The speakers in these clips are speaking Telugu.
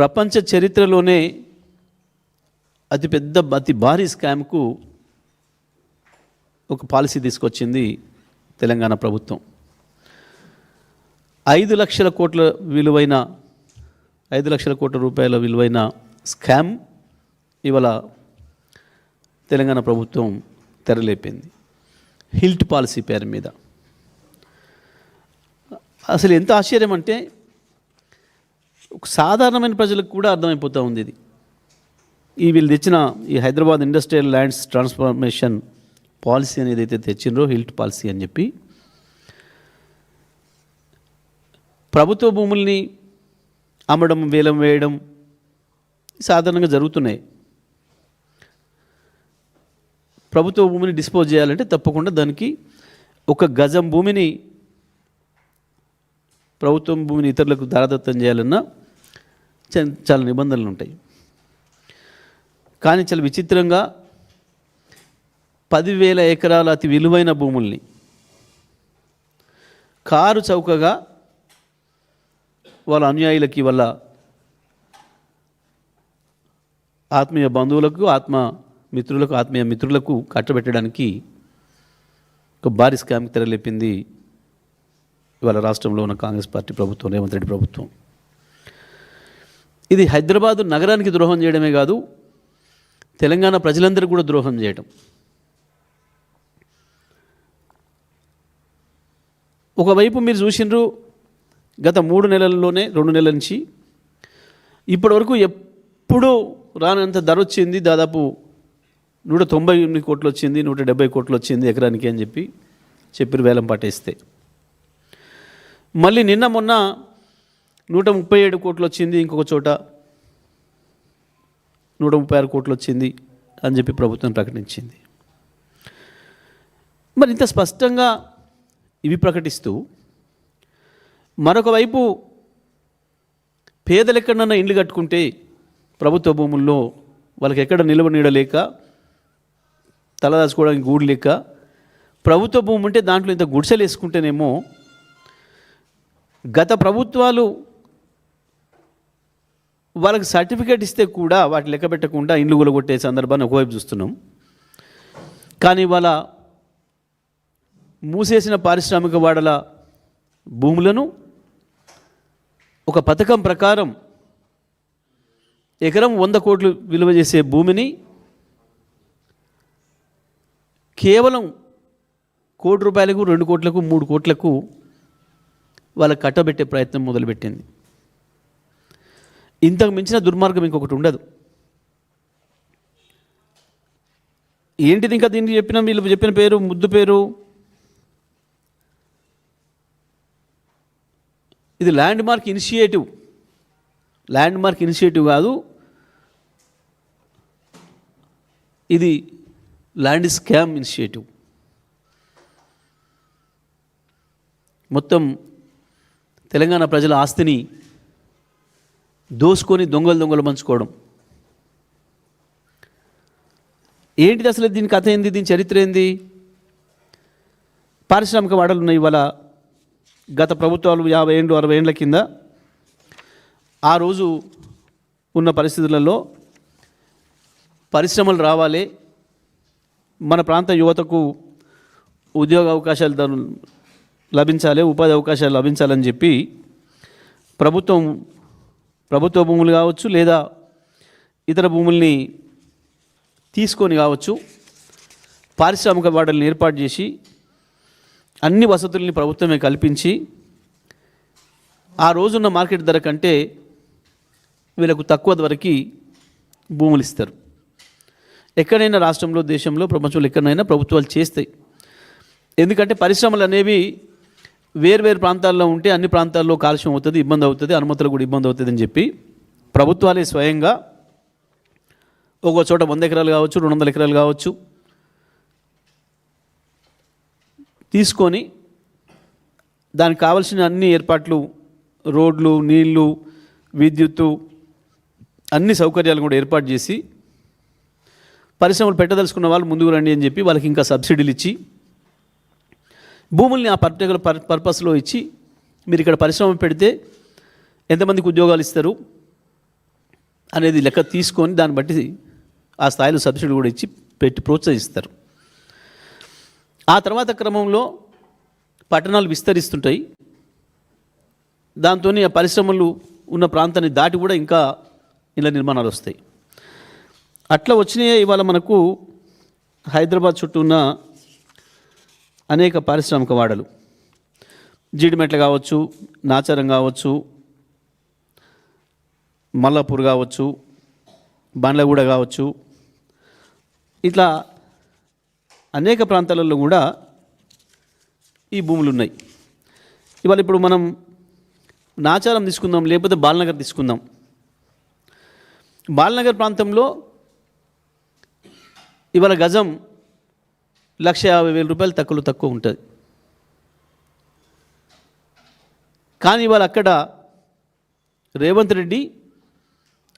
ప్రపంచ చరిత్రలోనే అతిపెద్ద అతి భారీ స్కామ్కు ఒక పాలసీ తీసుకొచ్చింది తెలంగాణ ప్రభుత్వం. ఐదు లక్షల కోట్ల విలువైన ఐదు లక్షల కోట్ల రూపాయల విలువైన స్కామ్ ఇవాళ తెలంగాణ ప్రభుత్వం తెరలేపింది. హిల్ట్ పాలసీ పేరు మీద. అసలు ఎంత ఆశ్చర్యం అంటే సాధారణమైన ప్రజలకు కూడా అర్థమైపోతూ ఉంది ఇది. ఈ వీళ్ళు తెచ్చిన ఈ Hyderabad industrial lands transformation policy అనేది అయితే తెచ్చిండ్రో హిల్ట్ పాలసీ అని చెప్పి. ప్రభుత్వ భూముల్ని అమ్మడం వేలం వేయడం సాధారణంగా జరుగుతున్నాయి. ప్రభుత్వ భూమిని డిస్పోజ్ చేయాలంటే తప్పకుండా దానికి ఒక గజం భూమిని ప్రభుత్వం భూమిని ఇతరులకు దారదత్తం చేయాలన్నా చాలా నిబంధనలు ఉంటాయి. కానీ చాలా విచిత్రంగా పదివేల ఎకరాల అతి విలువైన భూముల్ని కారు చౌకగా వాళ్ళ అనుయాయులకి వాళ్ళ ఆత్మీయ బంధువులకు ఆత్మ మిత్రులకు ఆత్మీయ మిత్రులకు కట్టబెట్టడానికి ఒక భారీ స్కామ్కి తెరలేపింది ఇవాళ రాష్ట్రంలో ఉన్న కాంగ్రెస్ పార్టీ ప్రభుత్వం రేవంత్ రెడ్డి ప్రభుత్వం. ఇది హైదరాబాదు నగరానికి ద్రోహం చేయడమే కాదు తెలంగాణ ప్రజలందరికీ కూడా ద్రోహం చేయటం. ఒకవైపు మీరు చూసిండ్రు గత మూడు నెలల్లోనే రెండు నెలల నుంచి ఇప్పటివరకు ఎప్పుడూ రానంత ధర వచ్చింది దాదాపు నూట తొంభై ఎనిమిది కోట్లు వచ్చింది నూట డెబ్బై కోట్లు వచ్చింది ఎకరానికి అని చెప్పి చెప్పిరు వేలం పాటేస్తే మళ్ళీ నిన్న మొన్న నూట ముప్పై ఏడు కోట్లు వచ్చింది ఇంకొక చోట. నూట ముప్పై ఆరు కోట్లు వచ్చింది అని చెప్పి ప్రభుత్వం ప్రకటించింది. మరి ఇంత స్పష్టంగా ఇవి ప్రకటిస్తూ మరొక వైపు పేదలు ఎక్కడన్నా ఇండ్లు కట్టుకుంటే ప్రభుత్వ భూముల్లో వాళ్ళకి ఎక్కడ నిల్వ నీడలేక తలదాచుకోవడానికి గూడు లేక ప్రభుత్వ భూమి ఉంటే దాంట్లో ఇంత గుడిసెలు వేసుకుంటేనేమో గత ప్రభుత్వాలు వాళ్ళకి సర్టిఫికేట్ ఇస్తే కూడా వాటి లెక్క పెట్టకుండా ఇండ్లు కూలగొట్టే సందర్భాన్ని ఒకవైపు చూస్తున్నాం. కానీ వాళ్ళ మూసేసిన పారిశ్రామిక వాడల భూములను ఒక పథకం ప్రకారం ఎకరం వంద కోట్లు విలువ చేసే భూమిని కేవలం కోటి రూపాయలకు రెండు కోట్లకు మూడు కోట్లకు వాళ్ళకి కట్టబెట్టే ప్రయత్నం మొదలుపెట్టింది. ఇంతకు మించిన దుర్మార్గం ఇంకొకటి ఉండదు. ఏంటిది ఇంకా దీనికి చెప్పిన వీళ్ళు చెప్పిన పేరు ముద్దు పేరు? ఇది landmark initiative landmark initiative కాదు. ఇది ల్యాండ్ స్కామ్ ఇనిషియేటివ్ మొత్తం తెలంగాణ ప్రజల ఆస్తిని దోసుకొని దొంగలు దొంగలు పంచుకోవడం. ఏంటిది అసలు దీని కథ ఏంది? దీని చరిత్ర ఏంది? పారిశ్రామిక వాడలు ఉన్నాయి ఇవాళ. గత ప్రభుత్వాలు యాభై ఏళ్ళు అరవై ఏళ్ళ కింద ఆ రోజు ఉన్న పరిస్థితులలో పరిశ్రమలు రావాలి. మన ప్రాంత యువతకు ఉద్యోగ అవకాశాలు లభించాలి ఉపాధి అవకాశాలు లభించాలని చెప్పి ప్రభుత్వం ప్రభుత్వ భూములు కావచ్చు లేదా ఇతర భూముల్ని తీసుకొని కావచ్చు పారిశ్రామిక వాడల్ని ఏర్పాటు చేసి అన్ని వసతుల్ని ప్రభుత్వమే కల్పించి ఆ రోజున్న మార్కెట్ ధర కంటే వీళ్ళకు తక్కువ ధరకి భూములు ఇస్తారు. ఎక్కడైనా రాష్ట్రంలో దేశంలో ప్రపంచంలో ఎక్కడైనా ప్రభుత్వాలు చేస్తాయి. ఎందుకంటే పరిశ్రమలు అనేవి వేర్వేరు ప్రాంతాల్లో ఉంటే అన్ని ప్రాంతాల్లో కాలుష్యం అవుతుంది ఇబ్బంది అవుతుంది అనుమతులు కూడా ఇబ్బంది అవుతుంది అని చెప్పి ప్రభుత్వాలే స్వయంగా ఒక్కో చోట వంద ఎకరాలు కావచ్చు రెండు వందల ఎకరాలు కావచ్చు తీసుకొని దానికి కావలసిన అన్ని ఏర్పాట్లు రోడ్లు నీళ్ళు విద్యుత్తు అన్ని సౌకర్యాలు కూడా ఏర్పాటు చేసి పరిశ్రమలు పెట్టదలుచుకున్న వాళ్ళు ముందుకు రండి అని చెప్పి వాళ్ళకి ఇంకా సబ్సిడీలు ఇచ్చి భూముల్ని ఆ పర్టికులర్ పర్ పర్పస్లో ఇచ్చి మీరు ఇక్కడ పరిశ్రమ పెడితే ఎంతమందికి ఉద్యోగాలు ఇస్తారు అనేది లెక్క తీసుకొని దాన్ని బట్టి ఆ స్థాయిలో సబ్సిడీ కూడా ఇచ్చి పెట్టి ప్రోత్సహిస్తారు. ఆ తర్వాత క్రమంలో పట్టణాలు విస్తరిస్తుంటాయి. దాంతో ఆ పరిశ్రమలు ఉన్న ప్రాంతాన్ని దాటి కూడా ఇంకా ఇళ్ళ నిర్మాణాలు వస్తాయి. అట్లా వచ్చినాయే ఇవాళ మనకు హైదరాబాద్ చుట్టూ ఉన్న అనేక పారిశ్రామిక వాడలు. జీడిమెట్ల కావచ్చు నాచారం కావచ్చు మల్లాపూర్ కావచ్చు బండ్లగూడ కావచ్చు. ఇట్లా అనేక ప్రాంతాలలో కూడా ఈ భూములు ఉన్నాయి ఇవాళ ఇప్పుడు మనం నాచారం తీసుకుందాం లేకపోతే బాలనగర్ తీసుకుందాం. బాలనగర్ ప్రాంతంలో ఇవాళ గజం లక్ష యాభై వేల రూపాయలు తక్కువలో తక్కువ ఉంటుంది. కానీ ఇవాళ అక్కడ రేవంత్ రెడ్డి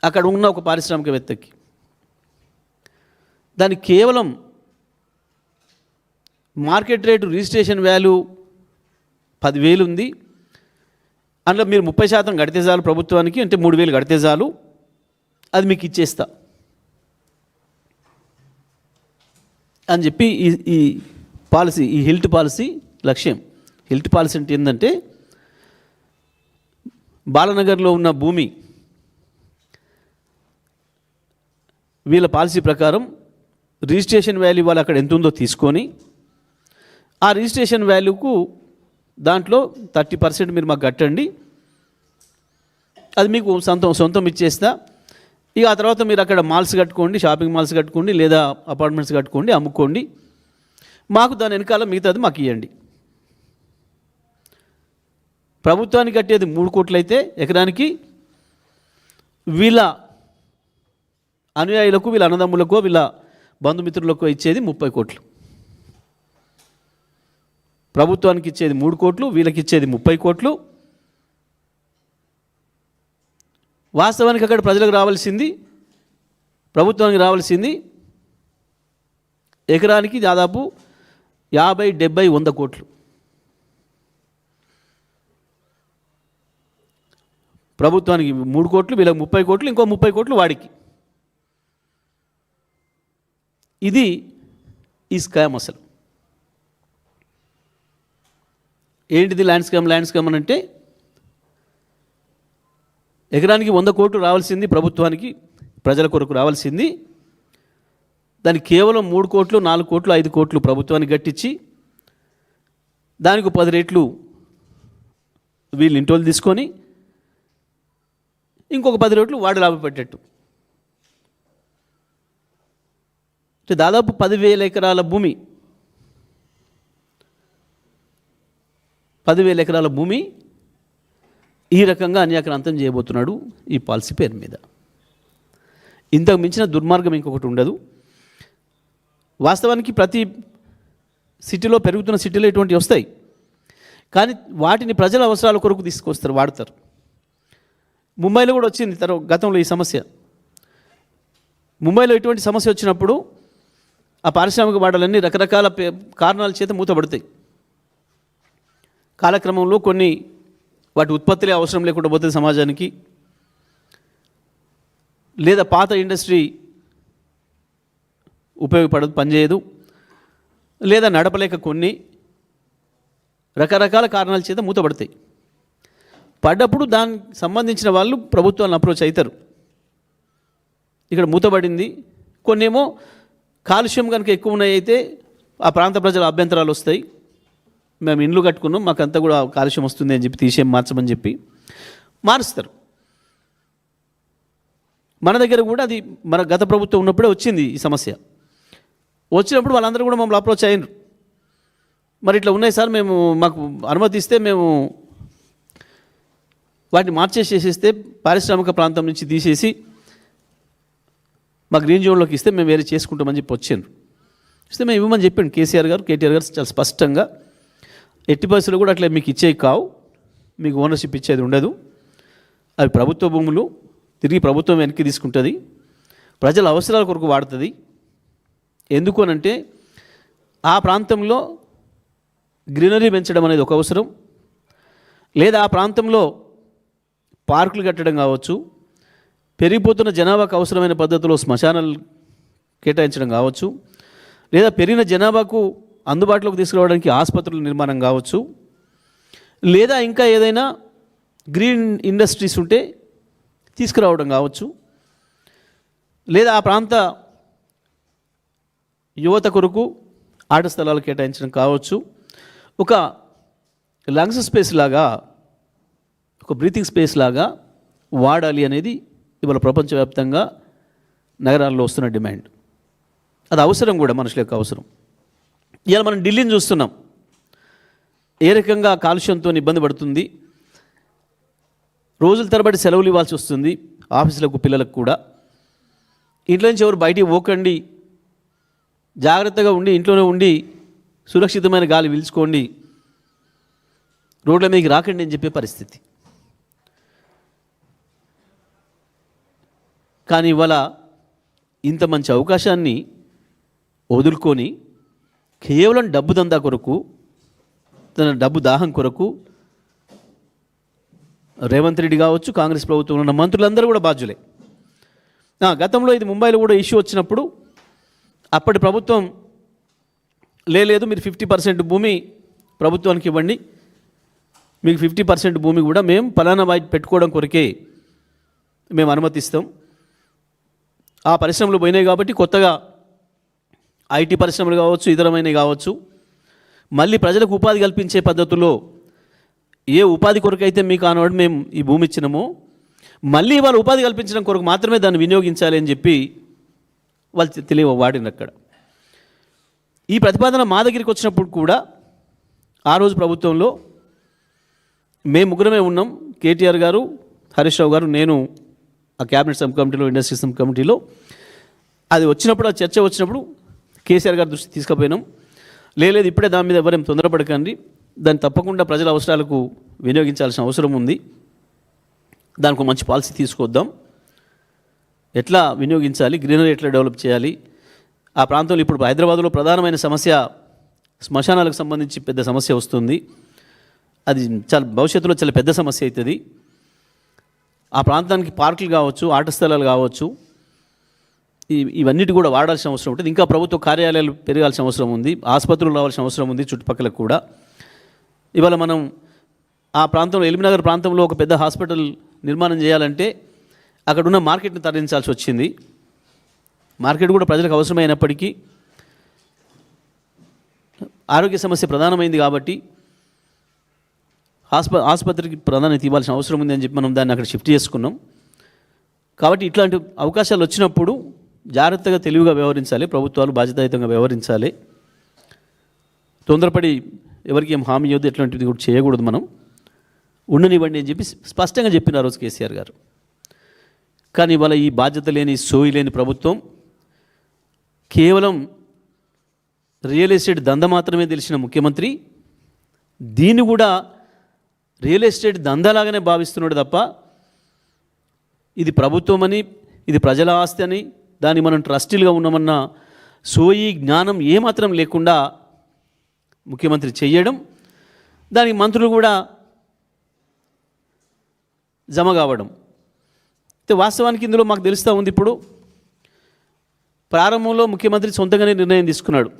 అక్కడ ఉన్న ఒక పారిశ్రామికవేత్తకి దానికి కేవలం మార్కెట్ రేటు రిజిస్ట్రేషన్ వాల్యూ పదివేలు ఉంది. అందులో మీరు ముప్పై శాతం కడితే చాలు ప్రభుత్వానికి అంటే మూడు వేలు కడితే చాలు. అది మీకు ఇచ్చేస్తా. అని చెప్పి ఈ ఈ పాలసీ ఈ హిల్ట్ పాలసీ లక్ష్యం. హిల్ట్ పాలసీ అంటే ఏంటంటే బాలనగర్లో ఉన్న భూమి వీళ్ళ పాలసీ ప్రకారం రిజిస్ట్రేషన్ వాల్యూ వాళ్ళు అక్కడ ఎంత ఉందో తీసుకొని ఆ రిజిస్ట్రేషన్ వాల్యూకు దాంట్లో థర్టీ పర్సెంట్ మీరు మాకు కట్టండి. అది మీకు సొంతం సొంతం ఇచ్చేస్తా. ఇక ఆ తర్వాత మీరు అక్కడ మాల్స్ కట్టుకోండి షాపింగ్ మాల్స్ కట్టుకోండి లేదా అపార్ట్మెంట్స్ కట్టుకోండి అమ్ముకోండి. మాకు దాని వెనకాల మిగతాది మాకు ఇవ్వండి ప్రభుత్వానికి కట్టేది మూడు కోట్లు అయితే ఎకరానికి వీళ్ళ అనుయాయులకు వీళ్ళ అన్నదమ్ములకు వీళ్ళ బంధుమిత్రులకు ఇచ్చేది ముప్పై కోట్లు. ప్రభుత్వానికి ఇచ్చేది మూడు కోట్లు వీళ్ళకి ఇచ్చేది ముప్పై కోట్లు. వాస్తవానికి అక్కడ ప్రజలకు రావాల్సింది ప్రభుత్వానికి రావాల్సింది ఎకరానికి దాదాపు యాభై డెబ్బై వంద కోట్లు. ప్రభుత్వానికి మూడు కోట్లు వీళ్ళకి ముప్పై కోట్లు ఇంకో ముప్పై కోట్లు వాడికి. ఇది ఈ స్కామ్ అసలు. ఏంటిది ల్యాండ్ స్కామ్? ల్యాండ్ స్కామ్ అని అంటే ఎకరానికి వంద కోట్లు రావాల్సింది ప్రభుత్వానికి ప్రజల కొరకు రావాల్సింది. దానికి కేవలం మూడు కోట్లు నాలుగు కోట్లు ఐదు కోట్లు ప్రభుత్వానికి గట్టించి దానికి పది రేట్లు వీళ్ళు ఇంటోళ్ళు తీసుకొని ఇంకొక పది రేట్లు వాడు లాభపెట్టేట్టు. అంటే దాదాపు పదివేల ఎకరాల భూమి పదివేల ఎకరాల భూమి ఈ రకంగా అన్యాక్రాంతం చేయబోతున్నాడు ఈ పాలసీ పేరు మీద. ఇంతకు మించిన దుర్మార్గం ఇంకొకటి ఉండదు. వాస్తవానికి ప్రతి సిటీలో పెరుగుతున్న సిటీలో ఇటువంటివి వస్తాయి. కానీ వాటిని ప్రజల అవసరాల కొరకు తీసుకొస్తారు వాడతారు. ముంబైలో కూడా వచ్చింది తర్వాత గతంలో ఈ సమస్య. ముంబైలో ఇటువంటి సమస్య వచ్చినప్పుడు ఆ పారిశ్రామిక వాడలన్నీ రకరకాల పే- కారణాల చేత మూతపడతాయి. కాలక్రమంలో కొన్ని వాటి ఉత్పత్తులే అవసరం లేకుండా పోతుంది సమాజానికి. లేదా పాత ఇండస్ట్రీ ఉపయోగపడదు పనిచేయదు. లేదా నడపలేక కొన్ని రకరకాల కారణాల చేత మూతపడతాయి. పడ్డప్పుడు దానికి సంబంధించిన వాళ్ళు ప్రభుత్వాన్ని అప్రోచ్ అవుతారు ఇక్కడ మూతబడింది కొన్నేమో కాలుష్యం కనుక ఎక్కువ ఉన్నాయి అయితే ఆ ప్రాంత ప్రజల అభ్యంతరాలు వస్తాయి. మేము ఇండ్లు కట్టుకున్నాం మాకంతా కూడా కాలుష్యం వస్తుంది అని చెప్పి తీసే మార్చమని చెప్పి మారుస్తారు. మన దగ్గర కూడా అది మన గత ప్రభుత్వం ఉన్నప్పుడే వచ్చింది ఈ సమస్య. వచ్చినప్పుడు వాళ్ళందరూ కూడా మమ్మల్ని అప్రోచ్ అయ్యారు మరి ఇట్లా ఉన్నాయి సార్ మేము మాకు అనుమతి ఇస్తే మేము వాటిని మార్చేసేసేస్తే పారిశ్రామిక ప్రాంతం నుంచి తీసేసి మా గ్రీన్ జోన్లోకి ఇస్తే మేము వేరే చేసుకుంటామని చెప్పి వచ్చాను ఇస్తే మేము ఇవ్వమని చెప్పాను కేసీఆర్ గారు కేటీఆర్ గారు చాలా స్పష్టంగా ఎట్టి పరిస్థితులు కూడా అట్లా మీకు ఇచ్చేవి కావు. మీకు ఓనర్షిప్ ఇచ్చేది ఉండదు. అవి ప్రభుత్వ భూములు తిరిగి ప్రభుత్వం వెనక్కి తీసుకుంటుంది. ప్రజల అవసరాల కొరకు వాడుతుంది. ఎందుకు అనంటే ఆ ప్రాంతంలో గ్రీనరీ పెంచడం అనేది ఒక అవసరం. లేదా ఆ ప్రాంతంలో పార్కులు కట్టడం కావచ్చు పెరిగిపోతున్న జనాభాకు అవసరమైన పద్ధతిలో శ్మశానాలు కేటాయించడం కావచ్చు లేదా పెరిగిన జనాభాకు అందుబాటులోకి తీసుకురావడానికి ఆసుపత్రుల నిర్మాణం కావచ్చు లేదా ఇంకా ఏదైనా గ్రీన్ ఇండస్ట్రీస్ ఉంటే తీసుకురావడం కావచ్చు లేదా ఆ ప్రాంత యువత కొరకు ఆట స్థలాలు కేటాయించడం కావచ్చు. ఒక లంగ్స్ స్పేస్ లాగా ఒక బ్రీతింగ్ స్పేస్ లాగా వాడాలి అనేది ఇవాళ ప్రపంచవ్యాప్తంగా నగరాల్లో వస్తున్న డిమాండ్. అది అవసరం కూడా మనుషుల యొక్క అవసరం. ఇవాళ మనం ఢిల్లీని చూస్తున్నాం. ఏ రకంగా కాలుష్యంతో ఇబ్బంది పడుతుంది? రోజుల తరబడి సెలవులు ఇవ్వాల్సి వస్తుంది ఆఫీసులకు పిల్లలకు కూడా. ఇంట్లో నుంచి ఎవరు బయటికి పోకండి. జాగ్రత్తగా ఉండి ఇంట్లోనే ఉండి సురక్షితమైన గాలి పీల్చుకోండి. రోడ్ల మీదకి రాకండి అని చెప్పే పరిస్థితి. కానీ ఇవాళ ఇంత మంచి అవకాశాన్ని వదులుకొని కేవలం డబ్బు దందా కొరకు తన డబ్బు దాహం కొరకు రేవంత్ రెడ్డి కావచ్చు కాంగ్రెస్ ప్రభుత్వంలో ఉన్న మంత్రులందరూ కూడా బాధ్యులే. గతంలో ఇది ముంబైలో కూడా ఇష్యూ వచ్చినప్పుడు అప్పటి ప్రభుత్వం "లే, లేదు మీరు ఫిఫ్టీ పర్సెంట్ భూమి ప్రభుత్వానికి ఇవ్వండి మీకు ఫిఫ్టీ పర్సెంట్ భూమి కూడా మేము ఫలానా వాయి పెట్టుకోవడం కొరకే మేము అనుమతిస్తాం. ఆ పరిశ్రమలు పోయినాయి కాబట్టి కొత్తగా ఐటీ పరిశ్రమలు కావచ్చు ఇతరమైనవి కావచ్చు మళ్ళీ ప్రజలకు ఉపాధి కల్పించే పద్ధతుల్లో ఏ ఉపాధి కొరకు అయితే మీకు ఆనాడు మేము ఈ భూమి ఇచ్చినామో మళ్ళీ వాళ్ళు ఉపాధి కల్పించడం కొరకు మాత్రమే దాన్ని వినియోగించాలి అని చెప్పి వాళ్ళు తెలియ వాడిన అక్కడ. ఈ ప్రతిపాదన మా దగ్గరికి వచ్చినప్పుడు కూడా ఆ రోజు ప్రభుత్వంలో మేము ముగ్గురమే ఉన్నాం. కేటీఆర్ గారు హరీష్ రావు గారు నేను ఆ క్యాబినెట్ సబ్ కమిటీలో ఇండస్ట్రీ సబ్ కమిటీలో. అది వచ్చినప్పుడు ఆ చర్చ వచ్చినప్పుడు కేసీఆర్ గారి దృష్టి తీసుకుపోయినాం. లేదు ఇప్పుడే దాని మీద ఎవరేం తొందరపడకండి. దాన్ని తప్పకుండా ప్రజల అవసరాలకు వినియోగించాల్సిన అవసరం ఉంది. దానికి మంచి పాలసీ తీసుకొద్దాం. ఎట్లా వినియోగించాలి గ్రీనరీ ఎట్లా డెవలప్ చేయాలి? ఆ ప్రాంతంలో ఇప్పుడు హైదరాబాద్లో ప్రధానమైన సమస్య శ్మశానాలకు సంబంధించి పెద్ద సమస్య వస్తుంది. అది చాలా భవిష్యత్తులో చాలా పెద్ద సమస్య అవుతుంది. ఆ ప్రాంతానికి పార్కులు కావచ్చు ఆట స్థలాలు కావచ్చు. ఇవన్నిటి కూడా వాడాల్సిన అవసరం ఉంటుంది. ఇంకా ప్రభుత్వ కార్యాలయాలు పెరగాల్సిన అవసరం ఉంది. ఆసుపత్రులు రావాల్సిన అవసరం ఉంది చుట్టుపక్కల కూడా. ఇవాళ మనం ఆ ప్రాంతంలో ఎలిమినగర్ ప్రాంతంలో ఒక పెద్ద హాస్పిటల్ నిర్మాణం చేయాలంటే అక్కడ ఉన్న మార్కెట్ని తరలించాల్సి వచ్చింది. మార్కెట్ కూడా ప్రజలకు అవసరమైనప్పటికీ ఆరోగ్య సమస్య ప్రధానమైంది కాబట్టి ఆస్ప ఆసుపత్రికి ప్రాధాన్యత ఇవ్వాల్సిన అవసరం ఉంది అని చెప్పి మనం దాన్ని అక్కడ షిఫ్ట్ చేసుకున్నాం. కాబట్టి ఇట్లాంటి అవకాశాలు వచ్చినప్పుడు జాగ్రత్తగా తెలివిగా వ్యవహరించాలి ప్రభుత్వాలు బాధ్యతాయుతంగా వ్యవహరించాలి. తొందరపడి ఎవరికి ఏం హామీ ఇవ్వదు ఎట్లాంటిది కూడా చేయకూడదు మనం. ఉండనివ్వండి అని చెప్పి స్పష్టంగా చెప్పిన ఆ రోజు కేసీఆర్ గారు. కానీ ఇవాళ ఈ బాధ్యత లేని సోయి లేని ప్రభుత్వం కేవలం రియల్ ఎస్టేట్ దంద మాత్రమే తెలిసిన ముఖ్యమంత్రి. దీన్ని కూడా రియల్ ఎస్టేట్ దందలాగానే భావిస్తున్నాడు తప్ప ఇది ప్రభుత్వం అని ఇది ప్రజల ఆస్తి అని దాన్ని మనం ట్రస్టీలుగా ఉన్నామన్న సోయి జ్ఞానం ఏమాత్రం లేకుండా ముఖ్యమంత్రి చేయడం దానికి మంత్రులు కూడా జమ కావడం. అయితే వాస్తవానికి ఇందులో మాకు తెలుస్తూ ఉంది ఇప్పుడు ప్రారంభంలో ముఖ్యమంత్రి సొంతంగానే నిర్ణయం తీసుకున్నాడు.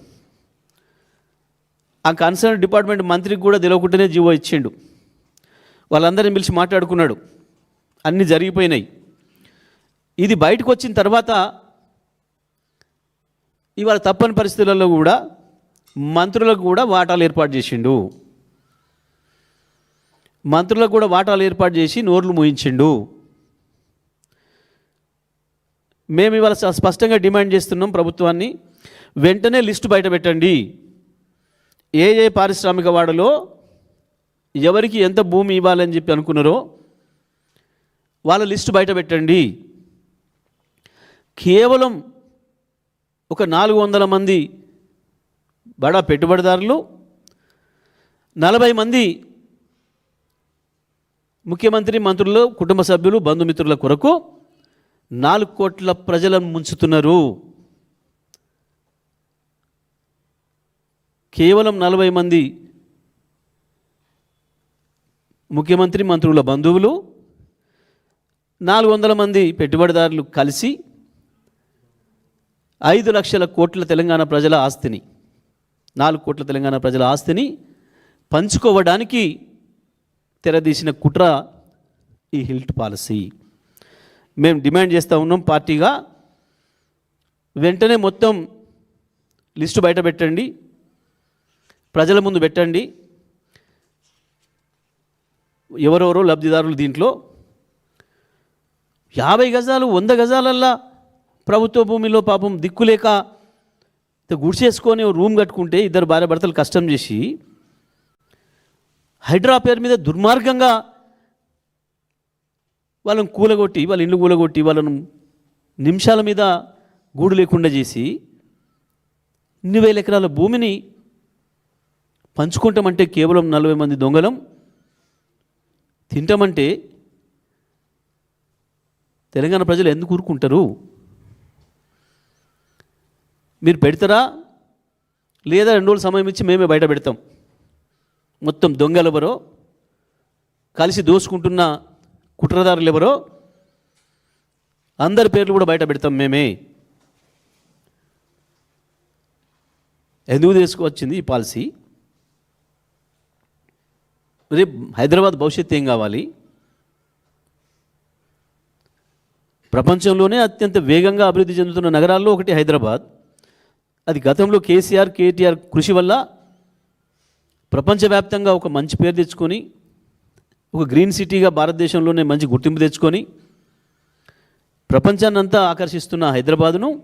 ఆ కన్సర్న్ డిపార్ట్మెంట్ మంత్రికి కూడా తెలియకుండానే జీవో ఇచ్చిండు. వాళ్ళందరిని పిలిచి మాట్లాడుకున్నాడు. అన్నీ జరిగిపోయినాయి. ఇది బయటకు వచ్చిన తర్వాత ఇవాళ తప్పని పరిస్థితులలో కూడా మంత్రులకు కూడా వాటాలు ఏర్పాటు చేసిండు. మంత్రులకు కూడా వాటాలు ఏర్పాటు చేసి నోర్లు మూయించిండు. మేము ఇవాళ స్పష్టంగా డిమాండ్ చేస్తున్నాం ప్రభుత్వాన్ని వెంటనే లిస్టు బయట పెట్టండి. ఏ ఏ పారిశ్రామిక వాడలో ఎవరికి ఎంత భూమి ఇవ్వాలని చెప్పి అనుకున్నారో వాళ్ళ లిస్టు బయట పెట్టండి. కేవలం ఒక నాలుగు వందల మంది బడా పెట్టుబడిదారులు నలభై మంది ముఖ్యమంత్రి మంత్రులు కుటుంబ సభ్యులు బంధుమిత్రుల కొరకు నాలుగు కోట్ల ప్రజలను ముంచుతున్నారు. కేవలం నలభై మంది ముఖ్యమంత్రి మంత్రుల బంధువులు నాలుగు వందల మంది పెట్టుబడిదారులు కలిసి ఐదు లక్షల కోట్ల తెలంగాణ ప్రజల ఆస్తిని నాలుగు కోట్ల తెలంగాణ ప్రజల ఆస్తిని పంచుకోవడానికి తెరదీసిన కుట్ర ఈ హిల్ట్ పాలసీ. మేము డిమాండ్ చేస్తూ ఉన్నాం పార్టీగా. వెంటనే మొత్తం లిస్టు బయట పెట్టండి. ప్రజల ముందు పెట్టండి. ఎవరెవరో లబ్ధిదారులు దీంట్లో. యాభై గజాలు వంద గజాలల్లా ప్రభుత్వ భూమిలో పాపం దిక్కులేక గుడిసేసుకొని రూమ్ కట్టుకుంటే ఇద్దరు భార్య భర్తలు కష్టం చేసి హైడ్రా పేరు మీద దుర్మార్గంగా వాళ్ళని కూలగొట్టి వాళ్ళ ఇల్లు కూలగొట్టి వాళ్ళను నిమిషాల మీద గూడు లేకుండా చేసి ఇన్ని వేల ఎకరాల భూమిని పంచుకుంటామంటే కేవలం నలభై మంది దొంగలం. తింటామంటే తెలంగాణ ప్రజలు ఎందుకు ఊరుకుంటారు? మీరు పెడతారా? లేదా రెండు రోజులు సమయం ఇచ్చి మేమే బయట పెడతాం. మొత్తం దొంగలు ఎవరో కలిసి దోసుకుంటున్న కుట్రదారులు ఎవరో అందరి పేర్లు కూడా బయట పెడతాం మేమే. ఎందుకు తీసుకువచ్చింది ఈ పాలసీ? రేపు హైదరాబాద్ భవిష్యత్తు ఏం కావాలి? ప్రపంచంలోనే అత్యంత వేగంగా అభివృద్ధి చెందుతున్న నగరాల్లో ఒకటి హైదరాబాద్. అది గతంలో కేసీఆర్ కేటీఆర్ కృషి వల్ల ప్రపంచవ్యాప్తంగా ఒక మంచి పేరు తెచ్చుకొని ఒక గ్రీన్ సిటీగా భారతదేశంలోనే మంచి గుర్తింపు తెచ్చుకొని ప్రపంచాన్నంతా ఆకర్షిస్తున్న హైదరాబాదును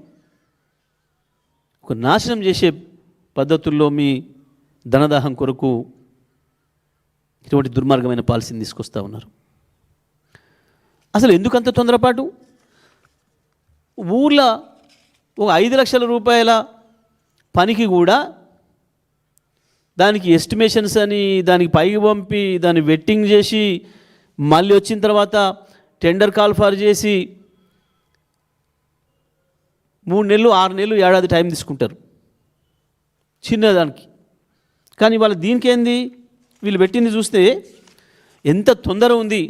ఒక నాశనం చేసే పద్ధతుల్లో మీ ధనదాహం కొరకు ఇటువంటి దుర్మార్గమైన పాలసీని తీసుకొస్తా ఉన్నారు. అసలు ఎందుకంత తొందరపాటు? ఊర్లో ఒక ఐదు లక్షల రూపాయల పనికి కూడా దానికి ఎస్టిమేషన్స్ అని దానికి పైకి పంపి దాన్ని వెట్టింగ్ చేసి మళ్ళీ వచ్చిన తర్వాత టెండర్ కాల్ ఫర్ చేసి మూడు నెలలు ఆరు నెలలు ఏడాది టైం తీసుకుంటారు. చిన్నదానికి. కానీ వాళ్ళ దీనికేంది? వీళ్ళు పెట్టింది చూస్తే ఎంత తొందర ఉంది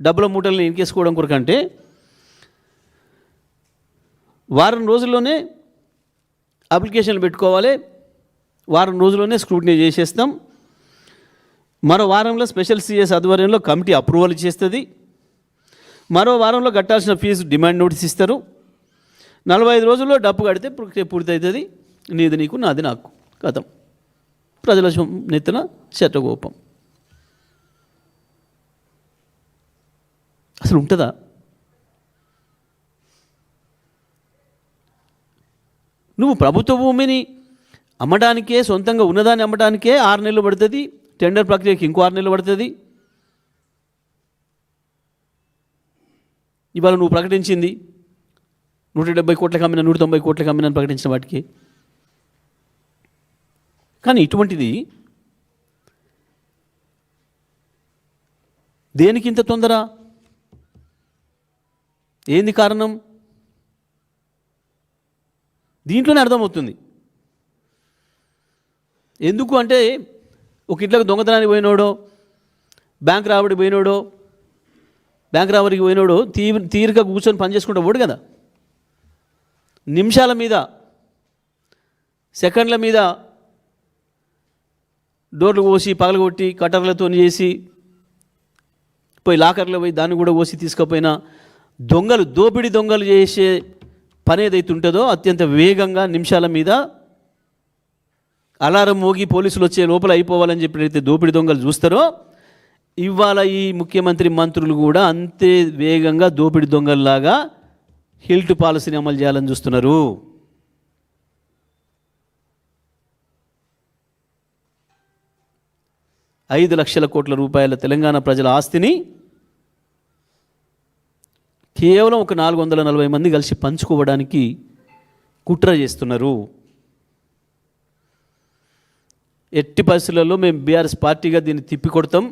డబ్బుల మూటల్ని ఇంకేసుకోవడం కొరకంటే వారం రోజుల్లోనే అప్లికేషన్లు పెట్టుకోవాలి. వారం రోజుల్లోనే స్క్రూటినీ చేసేస్తాం. మరో వారంలో స్పెషల్ సిఎస్ ఆధ్వర్యంలో కమిటీ అప్రూవల్ చేస్తుంది. మరో వారంలో కట్టాల్సిన ఫీజు డిమాండ్ నోటీస్ ఇస్తారు. నలభై ఐదు రోజుల్లో డబ్బు కడితే ప్రక్రియ పూర్తవుతుంది. నీది నీకు నాది నాకు. కథం. ప్రజల నెత్తిన చట్టగోపం అసలు ఉంటుందా? నువ్వు ప్రభుత్వ భూమిని అమ్మడానికే సొంతంగా ఉన్నదాన్ని అమ్మడానికే ఆరు నెలలు పడుతుంది టెండర్ ప్రక్రియకి ఇంకో ఆరు నెలలు పడుతుంది. ఇవాళ నువ్వు ప్రకటించింది నూట డెబ్బై కోట్లకు అమ్మిన నూట తొంభై కోట్లకు అమ్మిన ప్రకటించిన వాటికి. కానీ ఇటువంటిది దేనికి ఇంత తొందర? ఏంది కారణం? దీంట్లోనే అర్థమవుతుంది. ఎందుకు అంటే ఒక ఇంట్లోకి దొంగతనానికి పోయినోడో బ్యాంక్ రాబడి పోయినోడో బ్యాంక్ రాబడికి పోయినోడు తీ తీరిక కూర్చొని పనిచేసుకుంటూ పోడు కదా. నిమిషాల మీద సెకండ్ల మీద డోర్లు కోసి పగలగొట్టి కటర్లతో చేసి పోయి లాకర్లో పోయి దాన్ని కూడా కోసి తీసుకపోయినా దొంగలు దోపిడీ దొంగలు చేసే పని ఏదైతే ఉంటుందో అత్యంత వేగంగా నిమిషాల మీద అలారం మోగి పోలీసులు వచ్చే లోపల అయిపోవాలని చెప్పి దోపిడీ దొంగలు చూస్తారో ఇవాళ ఈ ముఖ్యమంత్రి మంత్రులు కూడా అంతే వేగంగా దోపిడీ దొంగల్లాగా హిల్ట్ పాలసీని అమలు చేయాలని చూస్తున్నారు. ఐదు లక్షల కోట్ల రూపాయల తెలంగాణ ప్రజల ఆస్తిని కేవలం ఒక నాలుగు వందల నలభై మంది కలిసి పంచుకోవడానికి కుట్ర చేస్తున్నారు. ఎట్టి పరిస్థితులలో మేము బీఆర్ఎస్ పార్టీగా దీన్ని తిప్పికొడతాం.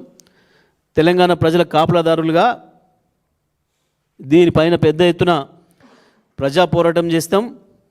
తెలంగాణ ప్రజల కాపలాదారులుగా దీనిపైన పెద్ద ఎత్తున ప్రజా పోరాటం చేస్తాం.